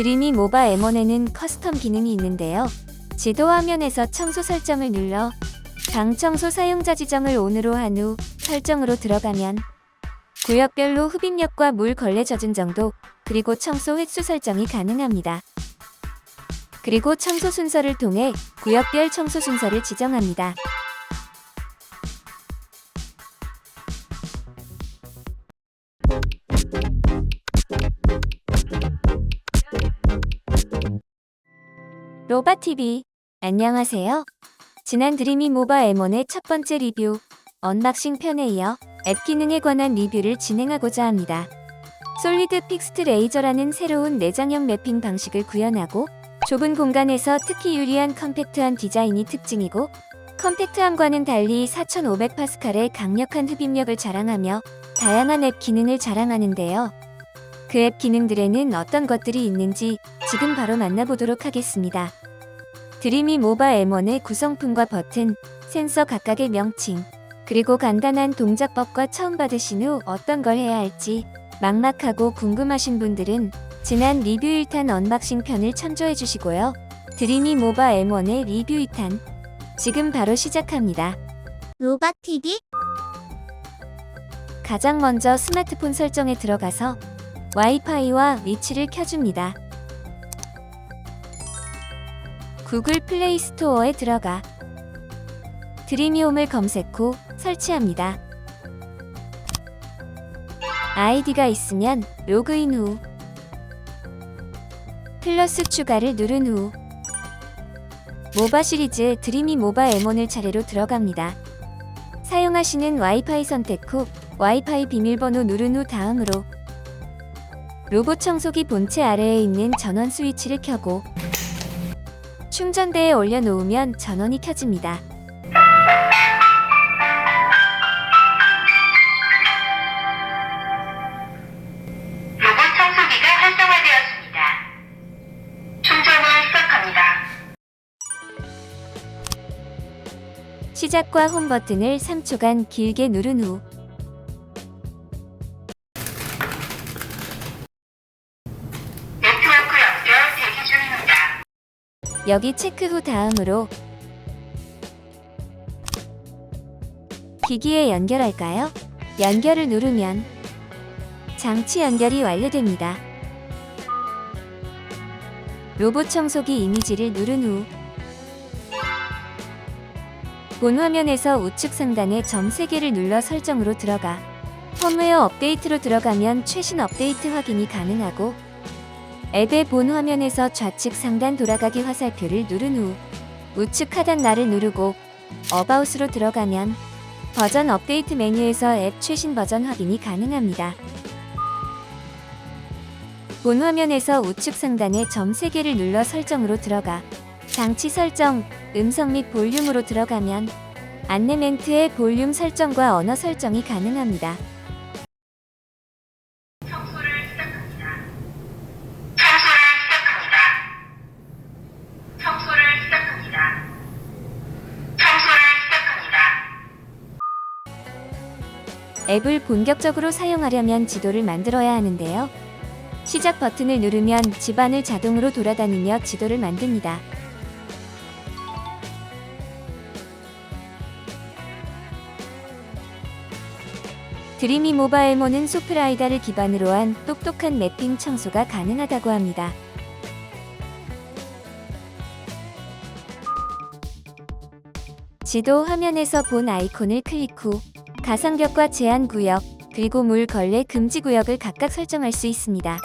드림이 모바 M1에는 커스텀 기능이 있는데요. 지도 화면에서 청소 설정을 눌러 방 청소 사용자 지정을 ON으로 한 후 설정으로 들어가면 구역별로 흡입력과 물 걸레 젖은 정도 그리고 청소 횟수 설정이 가능합니다. 그리고 청소 순서를 통해 구역별 청소 순서를 지정합니다. 로바TV 안녕하세요. 지난 드리미 모바 M1의 첫 번째 리뷰 언박싱 편에 이어 앱 기능에 관한 리뷰를 진행하고자 합니다. 솔리드 픽스트 레이저라는 새로운 내장형 매핑 방식을 구현하고 좁은 공간에서 특히 유리한 컴팩트한 디자인이 특징이고 컴팩트함과는 달리 4500파스칼의 강력한 흡입력을 자랑하며 다양한 앱 기능을 자랑하는데요. 그 앱 기능들에는 어떤 것들이 있는지 지금 바로 만나보도록 하겠습니다. 드리미 모바 M1의 구성품과 버튼, 센서 각각의 명칭, 그리고 간단한 동작법과 처음 받으신 후 어떤 걸 해야 할지 막막하고 궁금하신 분들은 지난 리뷰 1탄 언박싱 편을 참조해 주시고요. 드리미 모바 M1의 리뷰 2탄 지금 바로 시작합니다. 로바 TV 가장 먼저 스마트폰 설정에 들어가서 와이파이와 위치를 켜줍니다. 구글 플레이 스토어에 들어가 드리미홈을 검색 후 설치합니다. 아이디가 있으면 로그인 후 플러스 추가를 누른 후 모바 시리즈 드리미 모바 M1을 차례로 들어갑니다. 사용하시는 와이파이 선택 후 와이파이 비밀번호 누른 후 다음으로 로봇 청소기 본체 아래에 있는 전원 스위치를 켜고 충전대에 올려놓으면 전원이 켜집니다. 로봇 청소기가 활성화되었습니다. 충전을 시작합니다. 시작과 홈 버튼을 3초간 길게 누른 후 여기 체크 후 다음으로 기기에 연결할까요? 연결을 누르면 장치 연결이 완료됩니다. 로봇 청소기 이미지를 누른 후 본 화면에서 우측 상단에 점 3개를 눌러 설정으로 들어가 펌웨어 업데이트로 들어가면 최신 업데이트 확인이 가능하고 앱의 본 화면에서 좌측 상단 돌아가기 화살표를 누른 후 우측 하단 날을 누르고 어바웃으로 들어가면 버전 업데이트 메뉴에서 앱 최신 버전 확인이 가능합니다. 본 화면에서 우측 상단에 점 3개를 눌러 설정으로 들어가 장치 설정, 음성 및 볼륨으로 들어가면 안내 멘트의 볼륨 설정과 언어 설정이 가능합니다. 앱을 본격적으로 사용하려면 지도를 만들어야 하는데요. 시작 버튼을 누르면 집안을 자동으로 돌아다니며 지도를 만듭니다. 드리미 모바일모는 소프라이다를 기반으로 한 똑똑한 매핑 청소가 가능하다고 합니다. 지도 화면에서 본 아이콘을 클릭 후 가상벽과 제한 구역, 그리고 물 걸레 금지 구역을 각각 설정할 수 있습니다.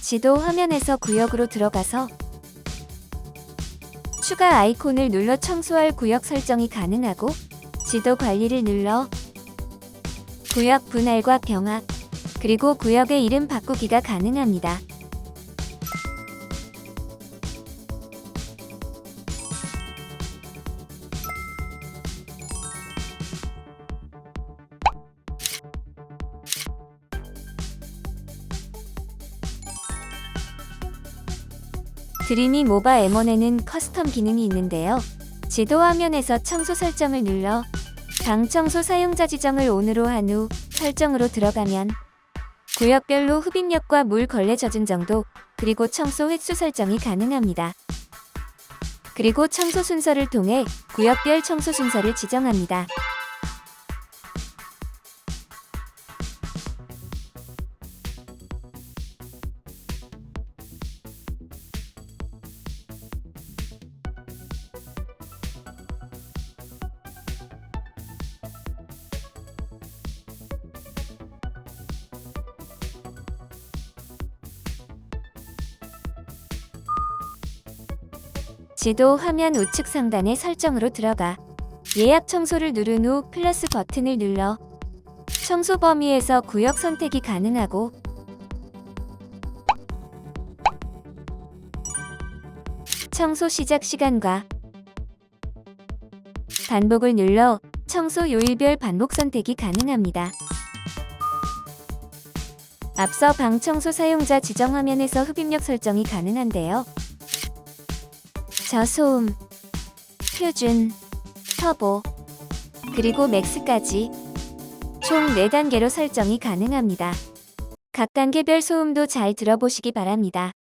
지도 화면에서 구역으로 들어가서 추가 아이콘을 눌러 청소할 구역 설정이 가능하고 지도 관리를 눌러 구역 분할과 병합 그리고 구역의 이름 바꾸기가 가능합니다. 드림이 모바 M1에는 커스텀 기능이 있는데요. 지도 화면에서 청소 설정을 눌러 방 청소 사용자 지정을 ON으로 한 후 설정으로 들어가면 구역별로 흡입력과 물 걸레 젖은 정도 그리고 청소 횟수 설정이 가능합니다. 그리고 청소 순서를 통해 구역별 청소 순서를 지정합니다. 지도 화면 우측 상단의 설정으로 들어가 예약 청소를 누른 후 플러스 버튼을 눌러 청소 범위에서 구역 선택이 가능하고 청소 시작 시간과 반복을 눌러 청소 요일별 반복 선택이 가능합니다. 앞서 방 청소 사용자 지정 화면에서 흡입력 설정이 가능한데요. 저소음, 표준, 터보, 그리고 맥스까지 총 4단계로 설정이 가능합니다. 각 단계별 소음도 잘 들어보시기 바랍니다.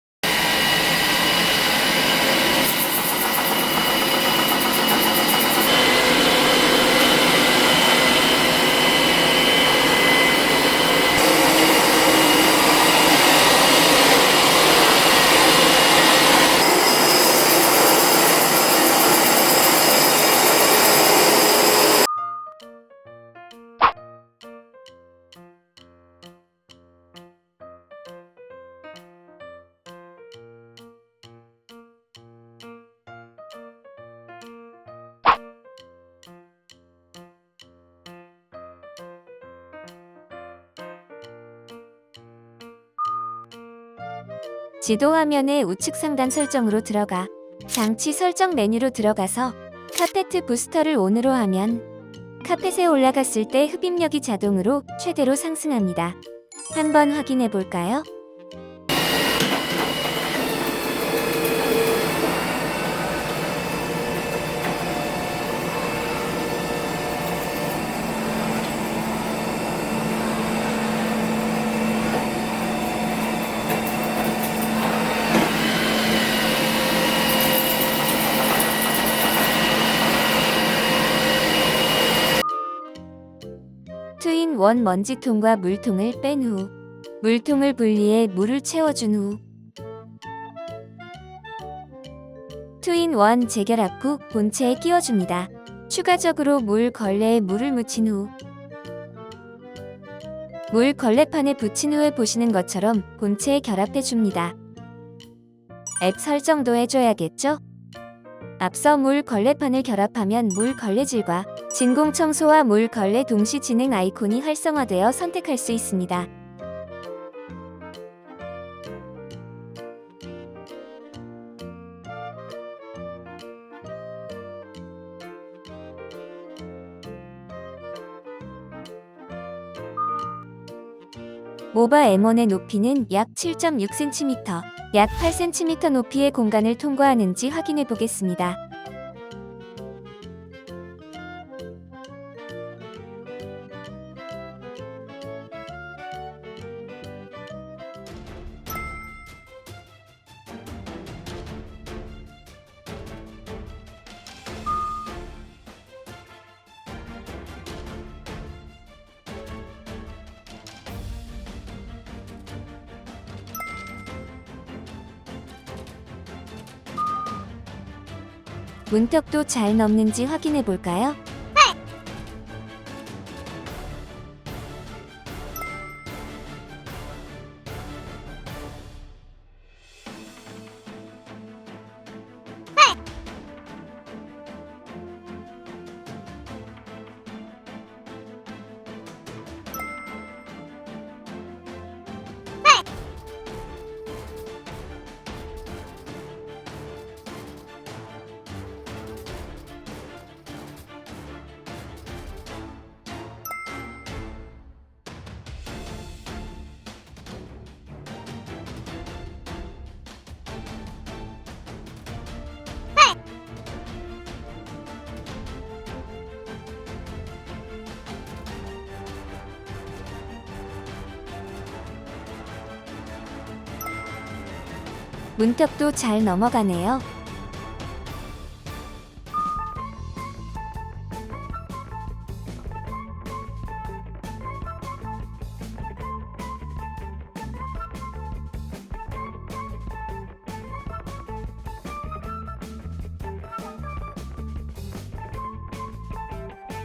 지도 화면의 우측 상단 설정으로 들어가 장치 설정 메뉴로 들어가서 카페트 부스터를 ON으로 하면 카펫에 올라갔을 때 흡입력이 자동으로 최대로 상승합니다. 한번 확인해 볼까요? 원 먼지통과 물통을 뺀 후 물통을 분리해 물을 채워준 후 트인 원 재결합 후 본체에 끼워줍니다. 추가적으로 물 걸레에 물을 묻힌 후 물 걸레판에 붙인 후에 보시는 것처럼 본체에 결합해 줍니다. 앱 설정도 해줘야겠죠? 앞서 물 걸레판을 결합하면 물 걸레질과 진공 청소와 물 걸레 동시 진행 아이콘이 활성화되어 선택할 수 있습니다. 모바 M1의 높이는 약 7.6cm, 약 8cm 높이의 공간을 통과하는지 확인해 보겠습니다. 문턱도 잘 넘는지 확인해 볼까요? 문턱도 잘 넘어가네요.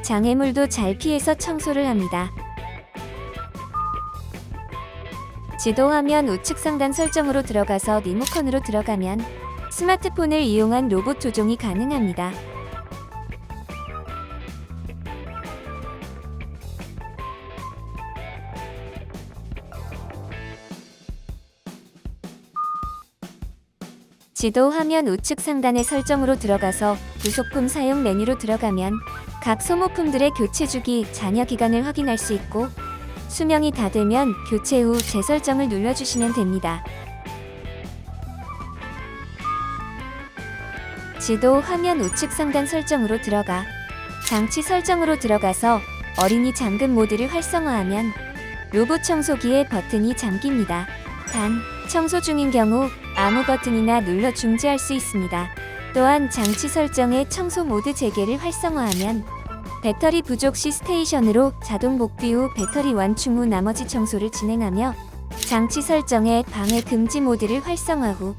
장애물도 잘 피해서 청소를 합니다. 지도 화면 우측 상단 설정으로 들어가서 리모컨으로 들어가면 스마트폰을 이용한 로봇 조종이 가능합니다. 지도 화면 우측 상단의 설정으로 들어가서 부속품 사용 메뉴로 들어가면 각 소모품들의 교체 주기, 잔여 기간을 확인할 수 있고 수명이 다 되면 교체 후 재설정을 눌러주시면 됩니다. 지도 화면 우측 상단 설정으로 들어가 장치 설정으로 들어가서 어린이 잠금 모드를 활성화하면 로봇 청소기의 버튼이 잠깁니다. 단, 청소 중인 경우 아무 버튼이나 눌러 중지할 수 있습니다. 또한 장치 설정의 청소 모드 재개를 활성화하면 배터리 부족 시 스테이션으로 자동 복귀 후 배터리 완충 후 나머지 청소를 진행하며 장치 설정의 방해 금지 모드를 활성화 후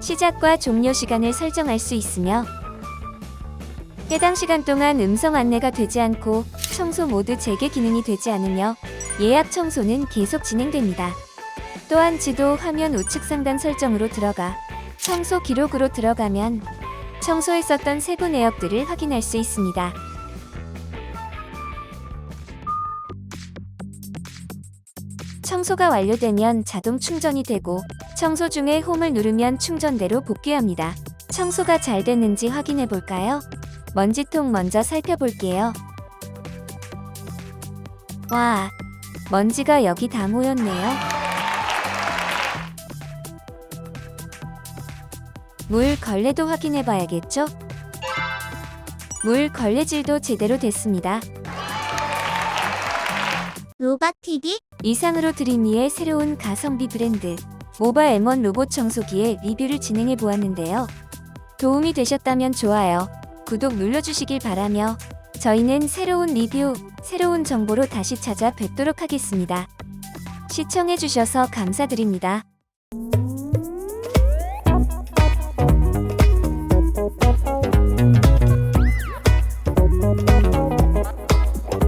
시작과 종료 시간을 설정할 수 있으며 해당 시간 동안 음성 안내가 되지 않고 청소 모드 재개 기능이 되지 않으며 예약 청소는 계속 진행됩니다. 또한 지도 화면 우측 상단 설정으로 들어가 청소 기록으로 들어가면 청소했었던 세부 내역들을 확인할 수 있습니다. 청소가 완료되면 자동 충전이 되고 청소 중에 홈을 누르면 충전대로 복귀합니다. 청소가 잘 됐는지 확인해 볼까요? 먼지통 먼저 살펴볼게요. 와, 먼지가 여기 다 모였네요. 물 걸레도 확인해 봐야겠죠? 물 걸레질도 제대로 됐습니다. 로봇 TV 이상으로 드림이의 새로운 가성비 브랜드 모바 M1 로봇 청소기의 리뷰를 진행해 보았는데요. 도움이 되셨다면 좋아요, 구독 눌러주시길 바라며 저희는 새로운 리뷰, 새로운 정보로 다시 찾아뵙도록 하겠습니다. 시청해주셔서 감사드립니다.